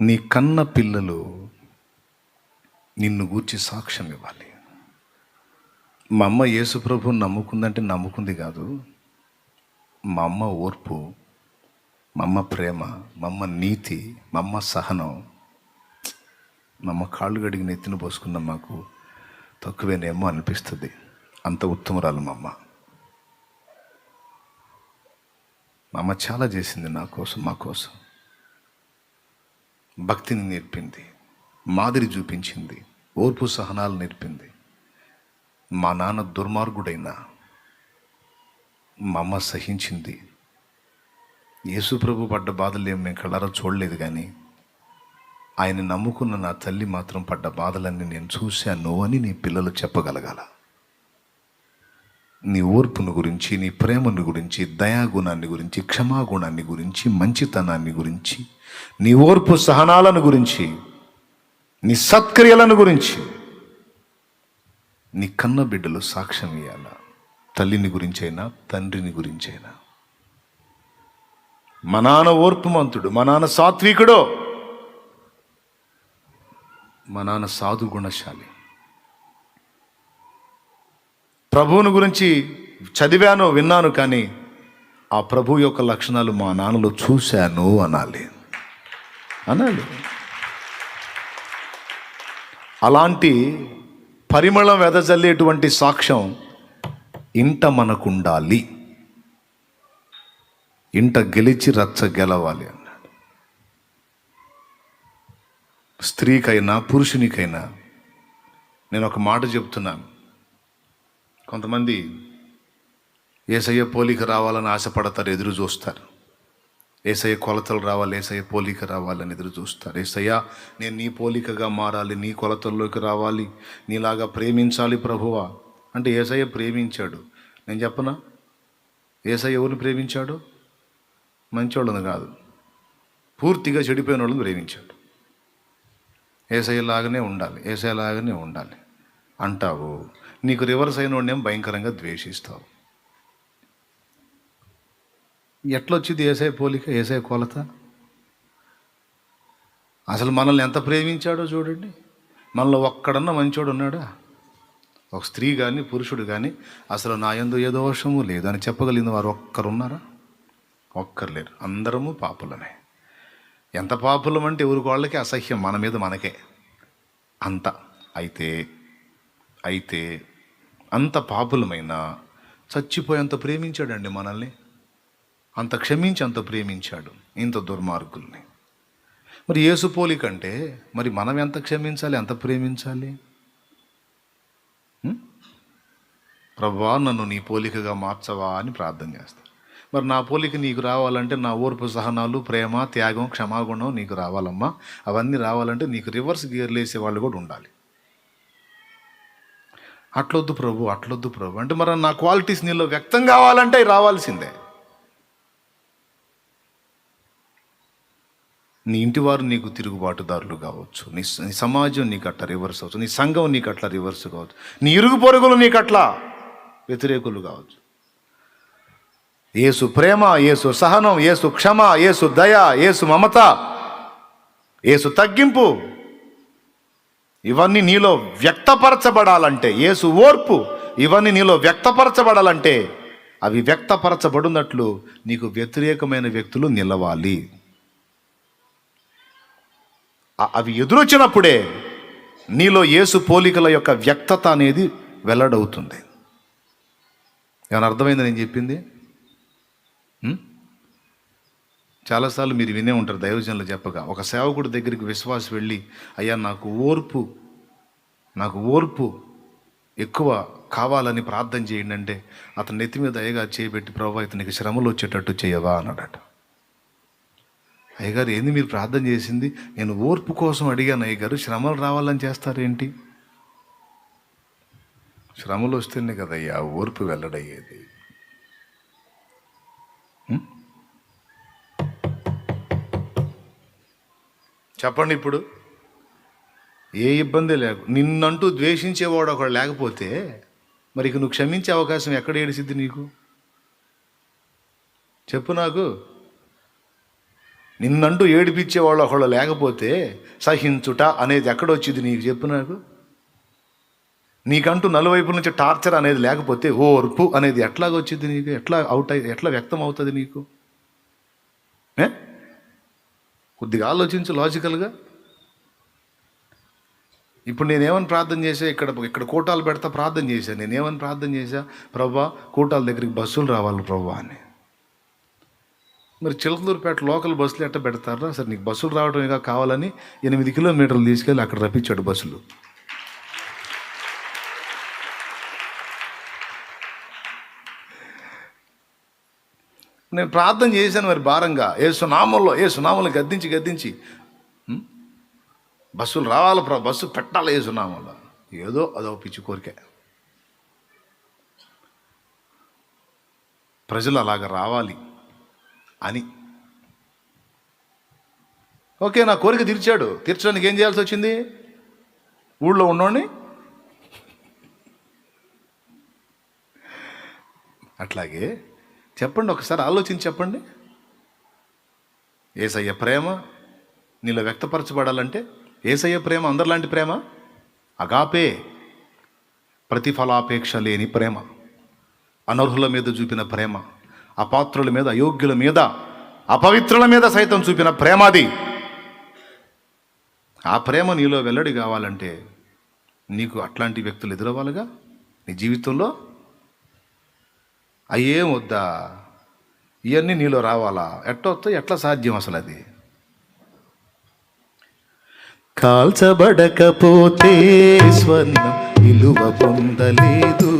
నీ కన్న పిల్లలు నిన్ను గూర్చి సాక్ష్యం ఇవ్వాలి. మా అమ్మ యేసుప్రభు నమ్ముకుందంటే నమ్ముకుంది కాదు. మా అమ్మ ఓర్పు మా అమ్మ ప్రేమ మా అమ్మ నీతి మా అమ్మ సహనం. మా అమ్మ కాళ్ళు గడిగి నెత్తిన పోసుకున్న మాకు తక్కువేనేమో అనిపిస్తుంది. అంత ఉత్తమరాలు మా అమ్మ. మా అమ్మ చాలా చేసింది నా కోసం మా కోసం. భక్తిని నేర్పింది మాదిరి చూపించింది ఓర్పు సహనాలు నేర్పింది. మా నాన్న దుర్మార్గుడైనా మా అమ్మ సహించింది యేసుప్రభు పడ్డ బాధలేం మేము కళ్ళారా చూడలేదు కానీ ఆయన నమ్ముకున్న నా తల్లి మాత్రం పడ్డ బాధలన్నీ నేను చూశాను అని నీ పిల్లలు చెప్పగలగాల. నీ ఓర్పును గురించి నీ ప్రేమను గురించి దయాగుణాన్ని గురించి క్షమాగుణాన్ని గురించి మంచితనాన్ని గురించి నీ ఓర్పు సహనాలను గురించి నీ సత్క్రియలను గురించి నీ కన్న బిడ్డలు సాక్ష్యం ఇవ్వాల తల్లిని గురించైనా తండ్రిని గురించైనా. మా నాన్న ఓర్పుమంతుడు మా నాన్న సాత్వికుడో. మా నాన్న సాధు ప్రభువుని గురించి చదివాను విన్నాను కానీ ఆ ప్రభు యొక్క లక్షణాలు మా నాన్నలో చూశాను అనాలి. అనాలి. అలాంటి పరిమళం వెదజల్లేటువంటి సాక్ష్యం ఇంట మనకుండాలి. ఇంట గెలిచి రచ్చ గెలవాలి అన్నాడు. స్త్రీకైనా పురుషునికైనా నేను ఒక మాట చెప్తున్నాను. కొంతమంది ఏసయ్య పోలిక రావాలని ఆశపడతారు ఎదురు చూస్తారు. ఏసయ్య కొలతలు రావాలి ఏసయ్య పోలిక రావాలని ఎదురు చూస్తారు. ఏసయ్య నేను నీ పోలికగా మారాలి నీ కొలతల్లోకి రావాలి నీలాగా ప్రేమించాలి ప్రభువా. అంటే ఏసయ్య ప్రేమించాడు. నేను చెప్పనా? ఏసయ్య ఎవరిని ప్రేమించాడు? మంచోళ్ళని కాదు. పూర్తిగా చెడిపోయిన వాళ్ళని ప్రేమించాడు ఏసయ్యలాగానే ఉండాలి ఏసయ్యలాగానే ఉండాలి. అంటావు. నీకు రివర్స్ అయిన వాడినేం భయంకరంగా ద్వేషిస్తావు. ఎట్లొచ్చింది ఏసఐ పోలిక ఏసఐ కొలత? అసలు మనల్ని ఎంత ప్రేమించాడో చూడండి. మనలో ఒక్కడన్నా మంచోడు ఉన్నాడా? ఒక స్త్రీ కానీ పురుషుడు కానీ అసలు నా ఎందు ఏ దోషము లేదు అని చెప్పగలిగిన వారు ఒక్కరున్నారా? ఒక్కరు లేరు. అందరము పాపులమే. ఎంత పాపులం అంటే ఎవరికి వాళ్ళకి అసహ్యం మన మీద మనకే. అంత. అయితే అయితే అంత పాపులమైన చచ్చిపోయేంత ప్రేమించాడండి మనల్ని? అంత క్షమించి అంత ప్రేమించాడు ఇంత దుర్మార్గుల్ని. మరి యేసు పోలికంటే మరి మనం ఎంత క్షమించాలి ఎంత ప్రేమించాలి? ప్రభా నన్ను నీ పోలికగా మార్చవా అని ప్రార్థన చేస్తాను మరి నా పోలిక నీకు రావాలంటే నా ఓర్పు సహనాలు ప్రేమ త్యాగం క్షమాగుణం నీకు రావాలమ్మా. అవన్నీ రావాలంటే నీకు రివర్స్ గియర్లు వేసే వాళ్ళు కూడా ఉండాలి. అట్లొద్దు ప్రభు అట్లొద్దు ప్రభు. అంటే మరి నా క్వాలిటీస్ నీలో వ్యక్తం కావాలంటే రావాల్సిందే. నీ ఇంటి వారు నీకు తిరుగుబాటుదారులు కావచ్చు. నీ నీ సమాజం నీకు అట్లా రివర్స్ అవచ్చు నీ సంఘం నీకు అట్లా రివర్స్ కావచ్చు. నీ ఇరుగు పొరుగులు నీకు అట్లా వ్యతిరేకులు కావచ్చు. ఏసు ప్రేమ ఏసు సహనం ఏసు క్షమ ఏసు దయ ఏసు మమత ఏసు తగ్గింపు. ఇవన్నీ నీలో వ్యక్తపరచబడాలంటే ఏసు ఓర్పు ఇవన్నీ నీలో వ్యక్తపరచబడాలంటే అవి వ్యక్తపరచబడినట్లు నీకు వ్యతిరేకమైన వ్యక్తులు నిలవాలి. అవి ఎదురొచ్చినప్పుడే నీలో ఏసు పోలికల యొక్క వ్యక్తత అనేది వెల్లడవుతుంది. ఏమైనా అర్థమైంది నేను చెప్పింది? చాలాసార్లు మీరు వినే ఉంటారు దైవజనులు చెప్పగా ఒక సేవకుడి దగ్గరికి విశ్వాసం వెళ్ళి అయ్యా నాకు ఓర్పు నాకు ఓర్పు ఎక్కువ కావాలని ప్రార్థన చేయండి అంటే అతని నెత్తి మీద అయ్యగా చేయబెట్టి ప్రభావ ఇతనికి శ్రమలు వచ్చేటట్టు చేయవా? అన్నాడట. అయ్యగారు ఏంది మీరు ప్రార్థన చేసింది? నేను ఓర్పు కోసం అడిగాను. అయ్యగారు శ్రమలు రావాలని చేస్తారేంటి? శ్రమలు వస్తేనే కదయ్యా ఓర్పు వెల్లడయ్యేది. చెప్పండి ఇప్పుడు. ఏ ఇబ్బంది లేకు నిన్నంటూ ద్వేషించేవాడు ఒకడు లేకపోతే మరి ఇక నువ్వు క్షమించే అవకాశం ఎక్కడ ఏడిసిద్ది నీకు? చెప్పు నాకు. నిన్నంటూ ఏడిపించేవాళ్ళు ఒకళ్ళు లేకపోతే సహించుట అనేది ఎక్కడొచ్చింది నీకు? చెప్పు నాకు. నీకంటూ నలువైపుల నుంచి టార్చర్ అనేది లేకపోతే ఓర్పు అనేది ఎట్లాగొచ్చింది నీకు? ఎట్లా అవుట్ అయి ఎట్లా వ్యక్తం అవుతుంది నీకు? ఏ? కొద్దిగా ఆలోచించు లాజికల్గా. ఇప్పుడు నేనేమని ప్రార్థన చేశా? ఇక్కడ ఇక్కడ కూటాలు పెడతా ప్రార్థన చేశాను నేనేమని ప్రార్థన చేశా? ప్రభా కూటాల దగ్గరికి బస్సులు రావాలి ప్రభా అని. మరి చిలకలూరుపేట లోకల్ బస్సులు ఎట్ట పెడతారా? సరే నీకు బస్సులు రావడమేగా కావాలని ఎనిమిది కిలోమీటర్లు తీసుకెళ్ళి అక్కడ రప్పించాడు బస్సులు. నేను ప్రార్థన చేశాను మరి భారంగా. ఏ సునామంలో ఏ సునామంలో గద్దించి గద్దించి. బస్సులు రావాలి ప్ర బస్సు పెట్టాలి ఏ సునామంలో ఏదో అదో పిచ్చి కోరిక. ప్రజలు అలాగ రావాలి అని. ఓకే నా కోరిక తీర్చాడు. తీర్చడానికి ఏం చేయాల్సి వచ్చింది? ఊళ్ళో ఉన్నోడిని? అట్లాగే చెప్పండి ఒకసారి ఆలోచించి చెప్పండి. ఏసయ్య ప్రేమ నీలో వ్యక్తపరచబడాలంటే ఏసయ్య ప్రేమ అందరిలాంటి ప్రేమ? అగాపే ప్రతిఫలాపేక్ష లేని ప్రేమ. అనర్హుల మీద చూపిన ప్రేమ అపాత్రుల మీద అయోగ్యుల మీద అపవిత్రుల మీద సైతం చూపిన ప్రేమ అది. ఆ ప్రేమ నీలో వెల్లడి కావాలంటే నీకు అట్లాంటి వ్యక్తులు ఎదురవ్వాలిగా? నీ జీవితంలో? అయ్యేం వద్దా ఇవన్నీ నీలో రావాలా? ఎట్టొస్తా ఎట్లా సాధ్యం అసలు అది కాల్చబడకపోతే స్వర్ణం విలువ పొందలేదు.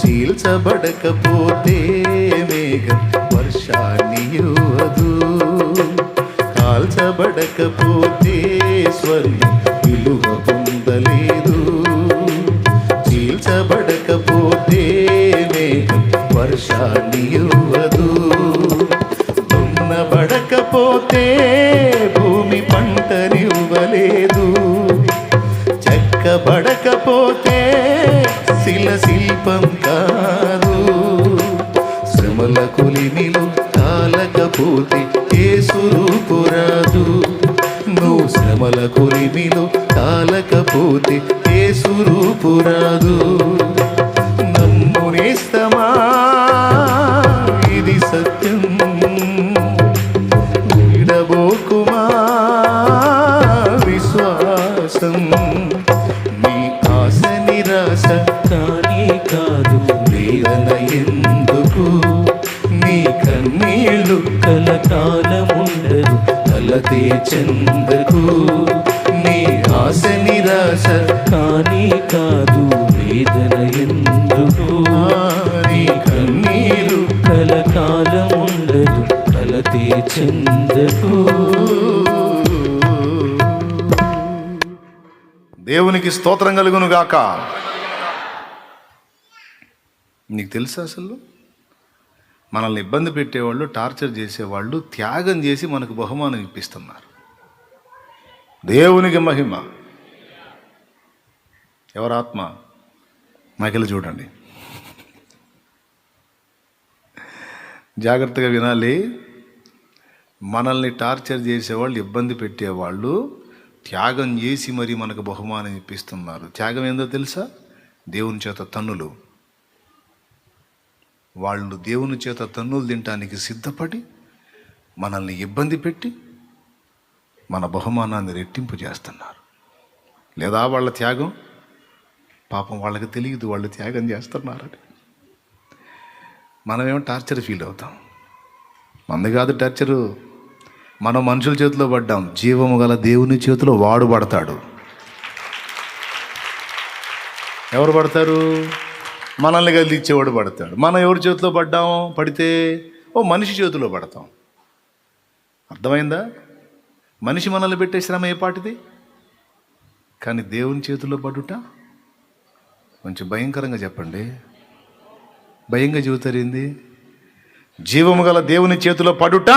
చీల్చబడకపోతే మేఘం వర్షాన్ని ఇవ్వదు కాల్చబడకపోతే స్వర్ణం విలువ పొందలేదు చీల్చబడకపోతే వర్షాన్ని ఇవ్వదు. దున్నబడకపోతే భూమి పంటనివ్వలేదు. చెక్కబడకపోతే శిల శిల్పం కాదు. శ్రమల కొలిమిలో కాలకపోతే ఏ సురూపురాదు శ్రమల కొలిమిలో తాళకపోతే ఏ సురూపురాదు నమ్మునేస్తమా ఇది సత్యం. విడబోకుమా విశ్వాసం. నీ ఆశ నిరాశ కానీ కాదు వేదన ఎందుకు? నీ కన్నీళ్ళు కలకాలముండదు. కలతే చెందకు. నీ ఆశ నిరాశ కానీ కాదు వేదన ఎందుకు? ఆ, నీ కన్నీళ్ళు కలకాలముండదు కలతే చెందకు. దేవునికి స్తోత్రం కలుగును గాక. నీకు తెలుసా అసలు? మనల్ని ఇబ్బంది పెట్టేవాళ్ళు టార్చర్ చేసేవాళ్ళు త్యాగం చేసి మనకు బహుమానం ఇప్పిస్తున్నారు. దేవునికి మహిమ. ఎవరాత్మ మాకెళ్ళి చూడండి. జాగ్రత్తగా వినాలి. మనల్ని టార్చర్ చేసేవాళ్ళు ఇబ్బంది పెట్టేవాళ్ళు త్యాగం చేసి మరి మనకు బహుమానం ఇప్పిస్తున్నారు. త్యాగం ఏందో తెలుసా? దేవుని చేత తన్నులు. వాళ్ళు దేవుని చేత తన్నులు తినటానికి సిద్ధపడి మనల్ని ఇబ్బంది పెట్టి మన బహుమానాన్ని రెట్టింపు చేస్తున్నారు. లేదా వాళ్ళ త్యాగం? పాపం వాళ్ళకి తెలియదు వాళ్ళు త్యాగం చేస్తున్నారని. మనమేమో టార్చర్ ఫీల్ అవుతాం. మంది కాదు టార్చరు. మనం మనుషుల చేతిలో పడ్డాం. జీవము గల దేవుని చేతిలో వాడు పడతాడు. ఎవరు పడతారు? మనల్ని గదిలిచ్చేవాడు పడతాడు. మనం ఎవరి చేతిలో పడ్డాం పడితే ఓ మనిషి చేతిలో పడతాం. అర్థమైందా? మనిషి మనల్ని పెట్టే శ్రమ ఏ పాటిది? కానీ దేవుని చేతిలో పడుట? కొంచెం భయంకరంగా చెప్పండి. భయంగా చెబుతారు ఏంది జీవము గల దేవుని చేతిలో పడుట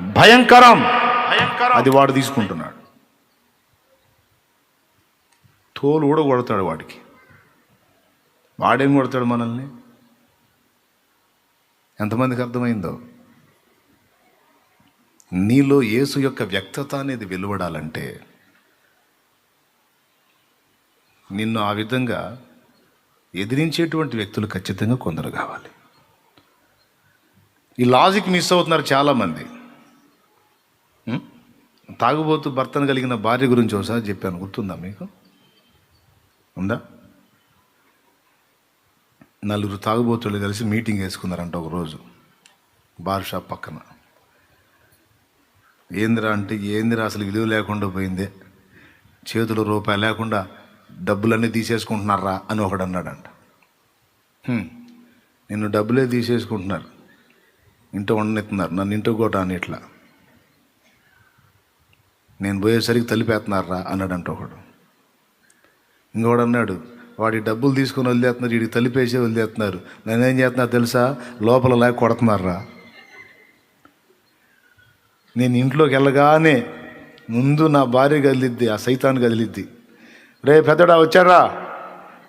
భయంకరం. అది వాడు తీసుకుంటున్నాడు. తోలు కూడా కొడతాడు వాడికి. వాడేం కొడతాడు మనల్ని? ఎంతమందికి అర్థమైందో? నీలో యేసు యొక్క వ్యక్తత అనేది వెలువడాలంటే నిన్ను ఆ విధంగా ఎదిరించేటువంటి వ్యక్తులు ఖచ్చితంగా కొందరు కావాలి. ఈ లాజిక్ మిస్ అవుతున్నారు చాలామంది. తాగుబోతూ తాగుబోతు భర్తను కలిగిన భార్య గురించి ఒకసారి చెప్పాను. గుర్తుందా మీకు? ఉందా? నలుగురు తాగుబోతులు కలిసి మీటింగ్ వేసుకున్నారంట ఒక రోజు బార్ షాప్ పక్కన. ఏందిరా అంటే ఏందిరా అసలు విలువ లేకుండా పోయిందే? చేతులు రూపాయి లేకుండా డబ్బులన్నీ తీసేసుకుంటున్నారా అని ఒకడు అన్నాడంట. నిన్ను డబ్బులే తీసేసుకుంటున్నారు. ఇంట్లో ఉండనిస్తున్నారు నన్ను ఇంట్లో కూడా అని ఇట్లా. నేను పోయేసరికి తలిపేస్తున్నారా? అన్నాడంట ఒకడు. ఇంకోడు అన్నాడు వాడి డబ్బులు తీసుకొని వదిలేస్తున్నారు వీడికి తలిపేసే వదిలేస్తున్నారు. నేనేం చేస్తున్నా తెలుసా? లోపల లేక కొడుతున్నారా? నేను ఇంట్లోకి వెళ్ళగానే ముందు నా భార్య కదిలిద్ది ఆ సైతాన్ని కదిలిద్ది. రే పెద్దడా వచ్చాడ్రా?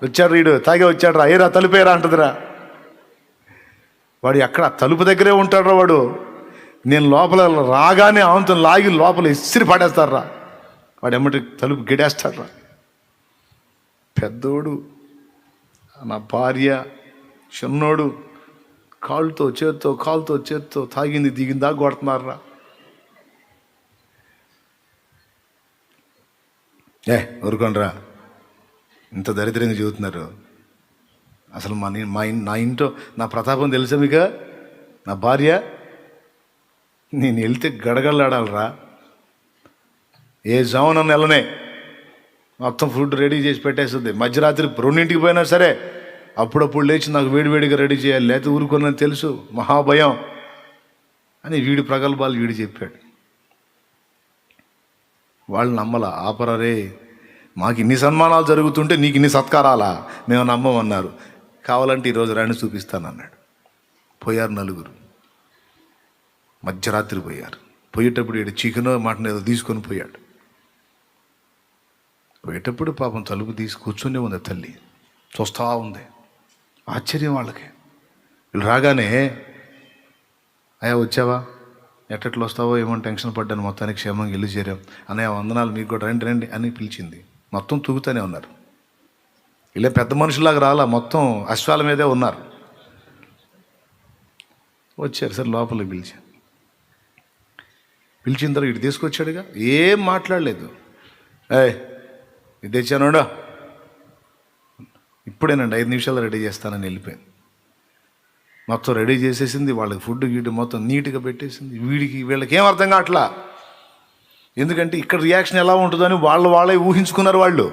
వచ్చాడు వీడు తాగే వచ్చాడ్రా? ఏరా తలుపేరా అంటదిరా. వాడు ఎక్కడ? తలుపు దగ్గరే ఉంటాడ్రా వాడు. నేను లోపల రాగానే ఆవంతం లాగి లోపల ఇసిరి పడేస్తాడ్రా. వాడు ఎమ్మటి తలుపు గిడేస్తాడ్రా. పెద్దోడు నా భార్య చిన్నోడు కాళ్ళతో చేత్తో కాలుతో చేత్తో తాగింది దిగిందా కొడుతున్నారా ఏ ఊరుకోండిరా. ఇంత దరిద్రంగా చెబుతున్నారు అసలు మా మా నా ఇంట్లో నా ప్రతాపం తెలుసా మీకు? నా భార్య నేను వెళ్తే గడగడలాడాలరా. ఏ జాము వెళ్ళనే మొత్తం ఫుడ్ రెడీ చేసి పెట్టేస్తుంది. మధ్యరాత్రి రెండింటికి పోయినా సరే అప్పుడప్పుడు లేచి నాకు వేడివేడిగా రెడీ చేయాలి. లేకపోతే ఊరుకున్నది తెలుసు. మహాభయం. అని వీడి ప్రగల్భాలు వీడు చెప్పాడు. వాళ్ళు నమ్మల. ఆపరరే మాకు ఇన్ని సన్మానాలు జరుగుతుంటే నీకు ఇన్ని సత్కారాలా? మేము నమ్మమన్నారు. కావాలంటే ఈరోజు రాణి చూపిస్తాను అన్నాడు పోయారు నలుగురు. మధ్యరాత్రి పోయారు. పోయేటప్పుడు ఈడు చికెన్ మటన్ ఏదో తీసుకొని పోయాడు. పోయేటప్పుడు పాపం తలుపు తీసి కూర్చునే ఉంది తల్లి. చూస్తూ ఉంది. ఆశ్చర్యం వాళ్ళకి. వీళ్ళు రాగానే అయ్యా వచ్చావా? ఎట్టట్లు వస్తావో ఏమో టెన్షన్ పడ్డాను మొత్తానికి క్షేమంగా ఇల్లు చేరాం. అన్నయ్య వందనాలు మీకు కూడా రండి రండి అని పిలిచింది. మొత్తం తూగుతూనే ఉన్నారు. ఇలా పెద్ద మనుషులాగా రాలా మొత్తం అశ్వాల మీదే ఉన్నారు. వచ్చారు సరే లోపలికి పిలిచి. పిలిచిన తర్వాత ఇటు తీసుకొచ్చాడుగా. ఏం మాట్లాడలేదు. ఏయ్ ఇది తెచ్చానుడా ఇప్పుడేనండి ఐదు నిమిషాలు రెడీ చేస్తానని వెళ్ళిపోయింది మొత్తం రెడీ చేసేసింది వాళ్ళకి ఫుడ్ గీటు మొత్తం నీట్గా పెట్టేసింది. వీడికి వీళ్ళకి ఏం అర్థం కావట్లా? ఎందుకంటే ఇక్కడ రియాక్షన్ ఎలా ఉంటుందని వాళ్ళు వాళ్ళే ఊహించుకున్నారు వాళ్ళు.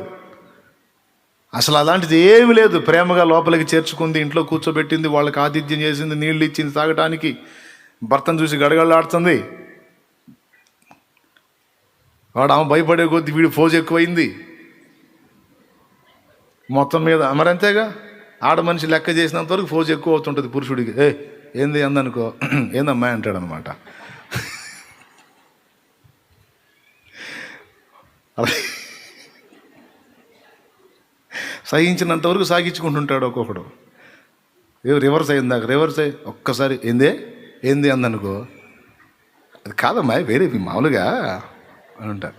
అసలు అలాంటిది ఏమీ లేదు. ప్రేమగా లోపలికి చేర్చుకుంది ఇంట్లో కూర్చోబెట్టింది వాళ్ళకి ఆతిథ్యం చేసింది నీళ్ళు ఇచ్చింది తాగటానికి. భర్తను చూసి గడగడలాడుతుంది. వాడు ఆమె భయపడే కొద్దీ వీడి ఫోజ్ ఎక్కువైంది. మొత్తం మీద మరంతేగా? ఆడ మనిషి లెక్క చేసినంత వరకు ఫోజ్ ఎక్కువ అవుతుంటుంది పురుషుడికి. ఏ ఏంది అందనుకో? ఏందమ్మా అంటాడు అనమాట సహించినంత వరకు సాగించుకుంటుంటాడు ఒక్కొక్కడు. ఏ రివర్స్ దాకా రివర్స్ అయ్యి ఒక్కసారి ఏందే? ఏంది అందనుకో? అది కాదమ్మా వేరే మామూలుగా అని అంటారు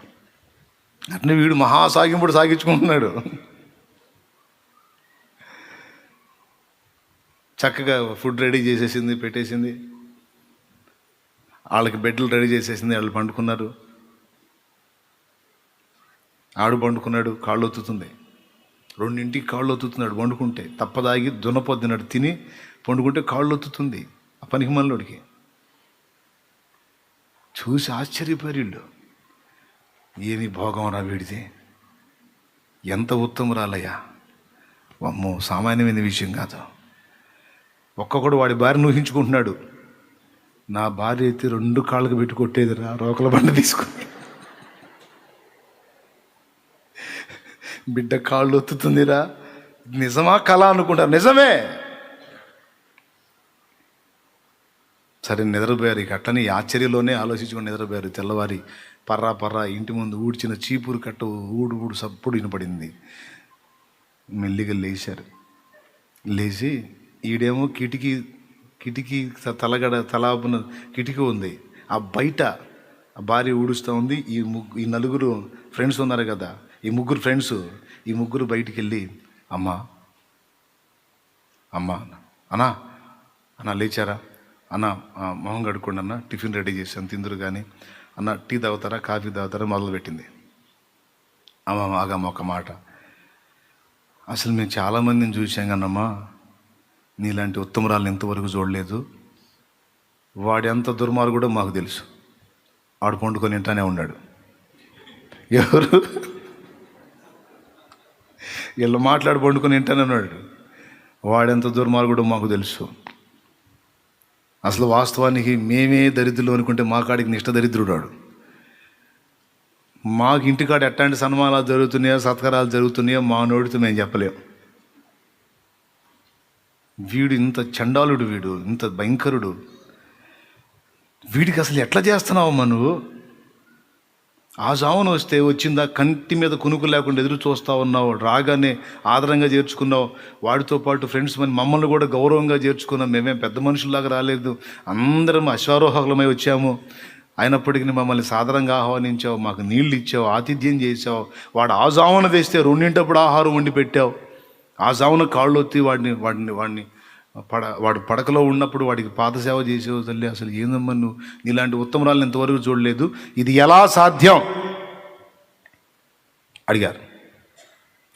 అట్నే వీడు మహాసాగింపుడు సాగించుకుంటున్నాడు. చక్కగా ఫుడ్ రెడీ చేసేసింది పెట్టేసింది. వాళ్ళకి బెడ్లు రెడీ చేసేసింది వాళ్ళు పండుకున్నారు. ఆడు పండుకున్నాడు కాళ్ళు ఒత్తుతుంది. రెండింటికి కాళ్ళు ఒత్తుతున్నాడు వండుకుంటే తప్పదాగి దునపొద్దునాడు తిని పండుకుంటే కాళ్ళు ఒత్తుతుంది ఆ పనికి మనలోడికి. చూసి ఆశ్చర్యపోయారు ఏమి భోగం రా వీడిది? ఎంత ఉత్తమరాలయ్యా? అమ్మో సామాన్యమైన విషయం కాదు. ఒక్కొక్కడు వాడి భార్యను ఊహించుకుంటున్నాడు. నా భార్య అయితే రెండు కాళ్ళకు పెట్టి కొట్టేదిరా రోకల బండ తీసుకుని. బిడ్డ కాళ్ళు ఒత్తుతుందిరా. నిజమా కళ అనుకుంటారు నిజమే. సరే నిద్రపోయారు. ఇక అట్లని ఆశ్చర్యంలోనే ఆలోచించుకొని నిద్రపోయారు. తెల్లవారి పర్రా పర్రా ఇంటి ముందు ఊడ్చిన చీపురు కట్ట ఊడు ఊడు సప్పుడు వినపడింది. మెల్లిగా లేచారు. లేచి ఈడేమో కిటికీ కిటికీ తలగడ తలాపున కిటికీ ఉంది. ఆ బయట భార్య ఊడుస్తూ ఉంది. ఈ ముగ్గు ఈ నలుగురు ఫ్రెండ్స్ ఉన్నారు కదా. ఈ ముగ్గురు ఫ్రెండ్స్ ఈ ముగ్గురు బయటికి వెళ్ళి అమ్మా అమ్మా అన్నా అన్నా లేచారా? అన్న మొహం కడుక్కోండి అన్న టిఫిన్ రెడీ చేశాను తిందురు కానీ. అన్న టీ తాగుతారా? కాఫీ తాగుతారా? మొదలుపెట్టింది. అమ్మ ఆగమ్మ ఒక మాట. అసలు మేము చాలామందిని చూసాం కన్నమ్మా నీలాంటి ఉత్తమరాలను ఇంతవరకు చూడలేదు. వాడి ఎంత దుర్మార్గుడో మాకు తెలుసు. ఆడు పండుకొని ఇంటానే ఉన్నాడు. ఎవరు? వీళ్ళు మాట్లాడి పండుకొని ఇంటానే ఉన్నాడు. వాడెంత దుర్మార్గుడో మాకు తెలుసు. అసలు వాస్తవానికి మేమే దరిద్రులు అనుకుంటే మా కాడికి నిష్ట దరిద్రుడు వాడు మాకు ఇంటికాడ ఎట్లాంటి సన్మానాలు జరుగుతున్నాయో సత్కారాలు జరుగుతున్నాయో మా నోటితో మేము చెప్పలేం. వీడు ఇంత చండాలుడు వీడు ఇంత భయంకరుడు. వీడికి అసలు ఎట్లా చేస్తున్నావమ్మా నువ్వు? ఆ జామున వస్తే వచ్చిందా కంటి మీద కునుకు లేకుండా ఎదురు చూస్తూ ఉన్నావు రాగానే ఆదరంగా చేర్చుకున్నావు. వాడితో పాటు ఫ్రెండ్స్ మన మమ్మల్ని కూడా గౌరవంగా చేర్చుకున్నాం. మేమేం పెద్ద మనుషుల్లాగా రాలేదు. అందరం అశ్వారోహకులమై వచ్చాము. అయినప్పటికీ మమ్మల్ని సాధారణంగా ఆహ్వానించావు మాకు నీళ్ళు ఇచ్చావు ఆతిథ్యం చేసావు వాడు ఆ జామున తెస్తే రెండింటప్పుడు ఆహారం వండి పెట్టావు. ఆ జామున కాళ్ళు వచ్చి వాడిని వాడిని వాడిని పడ వాడు పడకలో ఉన్నప్పుడు వాడికి పాదసేవ చేసేవు తల్లి అసలు ఏందమ్మా నువ్వు? నీలాంటి ఉత్తమరాలను ఇంతవరకు చూడలేదు. ఇది ఎలా సాధ్యం? అడిగారు.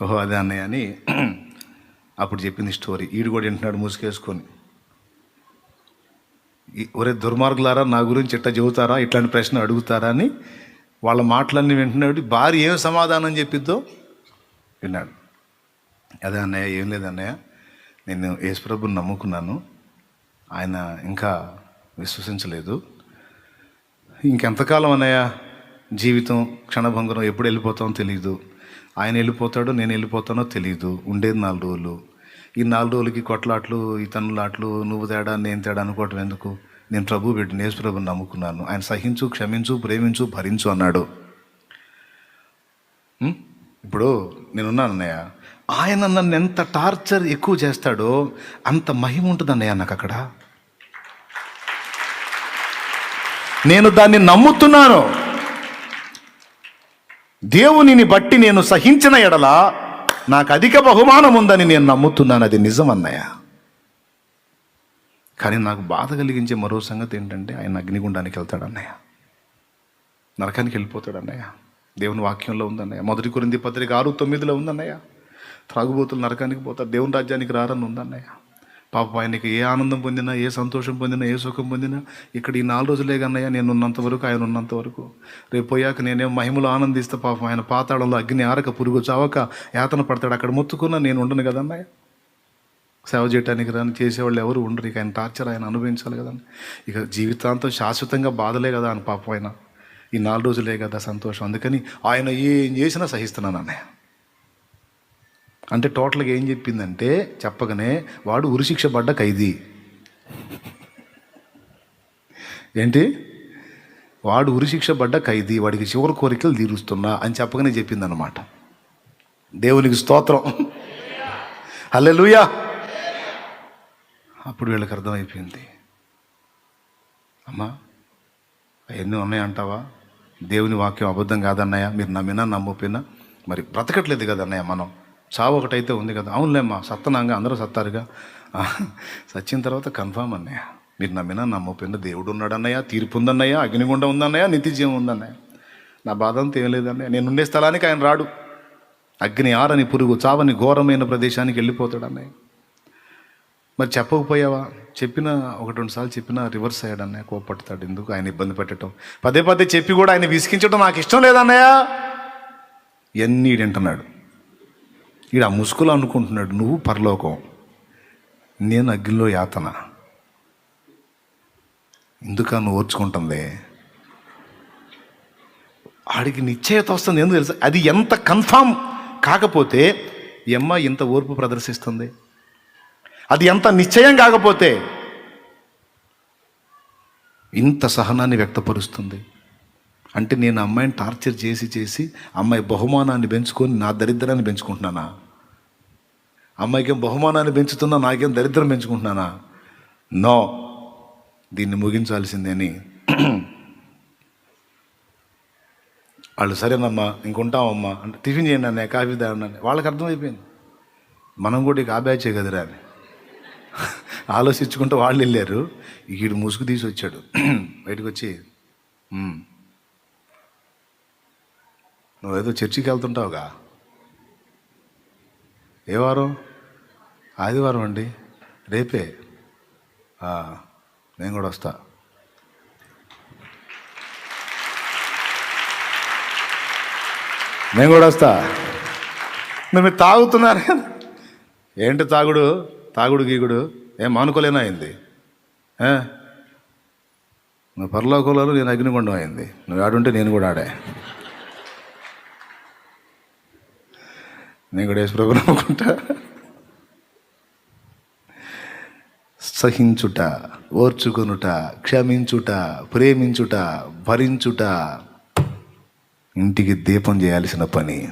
ఓహో అదే అన్నయ్య అని అప్పుడు చెప్పింది స్టోరీ. ఈడు కూడా వింటున్నాడు మూసుకేసుకొని ఒరే దుర్మార్గులారా నా గురించి ఇట్లా చెబుతారా ఇట్లాంటి ప్రశ్న అడుగుతారా అని వాళ్ళ మాటలన్నీ వింటున్నాడు. భార్య ఏం సమాధానం చెప్పిద్దో? విన్నాడు. అదే అన్నయ్య ఏం లేదు అన్నయ్య. నేను యేసుప్రభుని నమ్ముకున్నాను. ఆయన ఇంకా విశ్వసించలేదు. ఇంకెంతకాలం అన్నయ్య జీవితం క్షణభంగురం ఎప్పుడు వెళ్ళిపోతామో తెలియదు ఆయన వెళ్ళిపోతాడో నేను వెళ్ళిపోతానో తెలియదు ఉండేది నాలుగు రోజులు. ఈ నాలుగు రోజులకి కొట్లాట్లు ఈ తన్నులాట్లు నువ్వు తేడా నేను తేడా అనుకోవటం ఎందుకు? నేను ప్రభు పెట్టిన యేసు ప్రభుని నమ్ముకున్నాను. ఆయన సహించు క్షమించు ప్రేమించు భరించు అన్నాడు. ఇప్పుడు నేనున్నాను అన్నయ్య. ఆయన నన్ను ఎంత టార్చర్ ఎక్కువ చేస్తాడో అంత మహిమ ఉంటుందన్నయ్య నాకు అక్కడ. నేను దాన్ని నమ్ముతున్నాను. దేవునిని బట్టి నేను సహించిన ఎడల నాకు అధిక బహుమానం ఉందని నేను నమ్ముతున్నాను. అది నిజం అన్నయ్య కానీ నాకు బాధ కలిగించే మరో సంగతి ఏంటంటే ఆయన అగ్నిగుండానికి వెళ్తాడు అన్నయ్య నరకానికి వెళ్ళిపోతాడు అన్నయ్య దేవుని వాక్యంలో ఉందన్నయ్య. మొదటి కొరింది పత్రిక ఆరు తొమ్మిదిలో ఉందన్నయ్య. త్రాగుబోతులు నరకానికి పోతారు దేవుని రాజ్యానికి రారని ఉందన్నయ్య. పాప ఆయనకి ఏ ఆనందం పొందినా ఏ సంతోషం పొందినా ఏ సుఖం పొందినా ఇక్కడ ఈ నాలుగు రోజులే కన్నయ్య నేను ఉన్నంత వరకు ఆయన ఉన్నంత వరకు. రేపు పోయాక నేనేం మహిమలో ఆనందిస్తే పాపం ఆయన పాతాళంలో అగ్ని ఆరక పురుగు చావక యాతన పడతాడు అక్కడ మొత్తుకున్నా నేను ఉండను కదన్నయ్య. సేవ చేయడానికి రాని చేసేవాళ్ళు ఎవరు ఉండరు ఇక ఆయన టార్చర్ ఆయన అనుభవించాలి కదండి ఇక జీవితాంతం శాశ్వతంగా బాధలే కదా అని పాపం ఆయన. ఈ నాలుగు రోజులే కదా సంతోషం అందుకని ఆయన ఏం చేసినా సహిస్తున్నాను అన్నయ్య. అంటే టోటల్గా ఏం చెప్పిందంటే చెప్పగానే వాడు ఉరిశిక్ష పడ్డ ఖైదీ. ఏంటి? వాడు ఉరిశిక్ష పడ్డ ఖైదీ వాడికి చివరి కోరికలు తీరుస్తున్నా అని చెప్పగానే చెప్పిందనమాట దేవునికి స్తోత్రం. హల్లెలూయా. అప్పుడు వీళ్ళకి అర్థమైపోయింది. అమ్మా అవన్నీ ఉన్నాయంటావా? దేవుని వాక్యం అబద్ధం కాదన్నయ్య మీరు నమ్మినా నమ్మపోయినా మరి బ్రతకట్లేదు కదా అన్నయ్య మనం. చావు ఒకటైతే ఉంది కదా. అవునులేమ్మా సత్తనాంగా అందరూ సత్తారుగా. సచ్చిన తర్వాత కన్ఫామ్ అన్నయ్య. మీరు నమ్మినా నమ్మకపోయినా దేవుడు ఉన్నాడు అన్నయ్య తీర్పు ఉందన్నయ్య అగ్నిగుండం ఉందన్నయ్య నిత్యజీవం ఉందన్నయ్య. నా బాధ అంతా ఏం లేదన్నయ్య నేను ఉండే స్థలానికి ఆయన రాడు. అగ్ని ఆరని పురుగు చావని ఘోరమైన ప్రదేశానికి వెళ్ళిపోతాడు అన్నయ్య. మరి చెప్పకపోయావా? చెప్పిన ఒకటి రెండు సార్లు చెప్పినా రివర్స్ అయ్యాడు అన్నయ్య కోపడతాడు ఎందుకు? ఆయన ఇబ్బంది పెట్టడం పదే పదే చెప్పి కూడా ఆయన విసిగించడం నాకు ఇష్టం లేదన్నయ్య ఎన్ని వింటున్నాడు ఈడు ఆ ముసుగులు అనుకుంటున్నాడు నువ్వు పరలోకం నేను అగ్నిలో యాతన. ఎందుక నువ్వు ఓర్చుకుంటుంది? ఆడికి నిశ్చయత వస్తుంది ఎందుకు తెలుసు? అది ఎంత కన్ఫామ్ కాకపోతే ఎమ్మ ఇంత ఓర్పు ప్రదర్శిస్తుంది. అది ఎంత నిశ్చయం కాకపోతే ఇంత సహనాన్ని వ్యక్తపరుస్తుంది. అంటే నేను అమ్మాయిని టార్చర్ చేసి చేసి అమ్మాయి బహుమానాన్ని పెంచుకొని నా దరిద్రాన్ని పెంచుకుంటున్నానా? అమ్మాయికేం బహుమానాన్ని పెంచుతున్నా నాకేం దరిద్రం పెంచుకుంటున్నానా? నో. దీన్ని ముగించాల్సిందే అని. వాళ్ళు సరేనమ్మా ఇంకుంటామమ్మా అంటే టిఫిన్ చేయండి అన్న కాఫీ తాగండి వాళ్ళకి అర్థమైపోయింది. మనం కూడా ఇక ఆబ్యాచే కదరా అని. ఆలోచించుకుంటూ వాళ్ళు వెళ్ళారు. ఈడు ముసుగు తీసి వచ్చాడు. బయటకు వచ్చి నువ్వేదో చర్చికి వెళ్తుంటావుగా? ఏ వారం? ఆదివారం అండి. రేపే. "ఆ, నేను కూడా వస్తా. నేను కూడా వస్తా. మరి తాగుతున్నారు ఏంటి తాగుడు? తాగుడు గీగుడు? ఏం మానుకోలేనా అయింది? నువ్వు పరలోకంలో నేను అగ్నిగుండం అయింది. నువ్వు ఆడుంటే నేను కూడా ఆడే. నేను కూడా యేసు ప్రభు నమ్ముకుంటా. సహించుట ఓర్చుకొనుట క్షమించుట ప్రేమించుట భరించుట. ఇంటికి దీపం చేయాల్సిన పని.